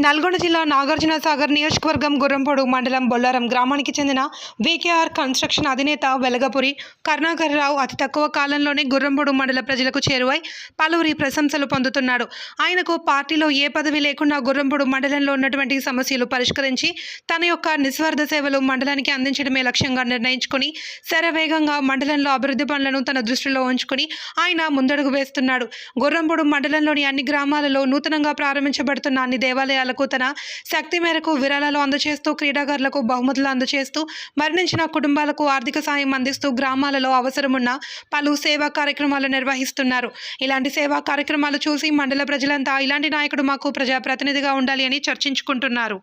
నల్గొండ జిల్లా నాగార్జున సాగర్ నియోజకవర్గం గుర్రంపొడు మండలం బొల్లారం గ్రామానికి చెందిన వికేఆర్ కన్స్ట్రక్షన్ అధినేత వెలగపురి కరుణాకర్ రావు అతి తక్కువ కాలంలోనే గుర్రంపొడు మండల ప్రజలకు చేరువై పలువురి ప్రశంసలు పొందుతున్నాడు. ఆయనకు పార్టీలో ఏ పదవి లేకుండా గుర్రంపొడు మండలంలో ఉన్నటువంటి సమస్యలు పరిష్కరించి తన యొక్క నిస్వార్థ సేవలు మండలానికి అందించడమే లక్ష్యంగా నిర్ణయించుకుని శరవేగంగా మండలంలో అభివృద్ధి పనులను తన దృష్టిలో ఉంచుకుని ఆయన ముందడుగు వేస్తున్నాడు. గుర్రంపొడు మండలంలోని అన్ని గ్రామాలలో నూతనంగా ప్రారంభించబడుతున్న అన్ని దేవాలయాలకు తన శక్తి మేరకు విరాళాలు అందజేస్తూ క్రీడాకారులకు బహుమతులు అందజేస్తూ మరణించిన కుటుంబాలకు ఆర్థిక సాయం అందిస్తూ గ్రామాలలో అవసరమున్న పలు సేవా కార్యక్రమాలు నిర్వహిస్తున్నారు. ఇలాంటి సేవా కార్యక్రమాలు చూసి మండల ప్రజలంతా ఇలాంటి నాయకుడు మాకు ప్రజాప్రతినిధిగా ఉండాలి అని చర్చించుకుంటున్నారు.